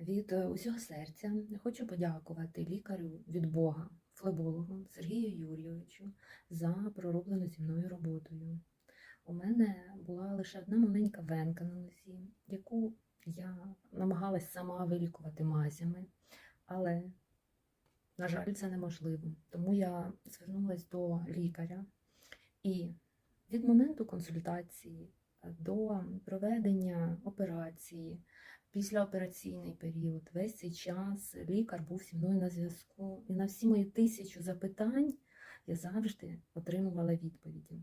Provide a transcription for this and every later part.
Від е, усього серця хочу подякувати лікарю від Бога, флебологу Сергію Юрійовичу за пророблену зі мною роботою. У мене була лише одна маленька венка на носі, яку я намагалась сама вилікувати мазями, але, на жаль, це неможливо. Тому я звернулася до лікаря і від моменту консультації до проведення операції, післяопераційний період, весь цей час лікар був зі мною на зв'язку. І на всі мої тисячу запитань я завжди отримувала відповіді.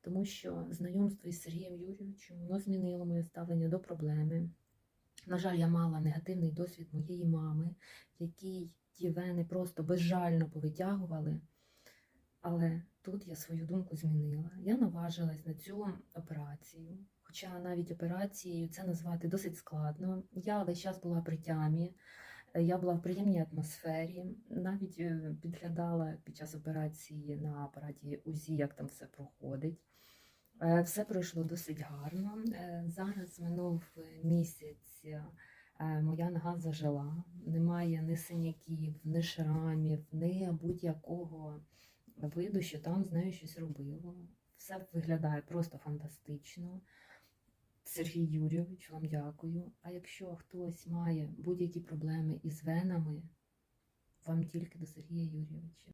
Тому що знайомство із Сергієм Юрійовичем воно змінило моє ставлення до проблеми. На жаль, я мала негативний досвід моєї мами, якій ті вени просто безжально повитягували. Але тут я свою думку змінила. Я наважилась на цю операцію. Хоча навіть операцією це назвати досить складно. Я весь час була при тямі, я була в приємній атмосфері, навіть е, підглядала під час операції на апараті УЗІ, як там все проходить. Е, Все пройшло досить гарно. Е, Зараз минув місяць, моя нога зажила, немає ні синяків, ні шрамів, ні будь-якого виду, що там з нею щось робило. Все виглядає просто фантастично. Сергій Юрійович, вам дякую. А якщо хтось має будь-які проблеми із венами, вам тільки до Сергія Юрійовича.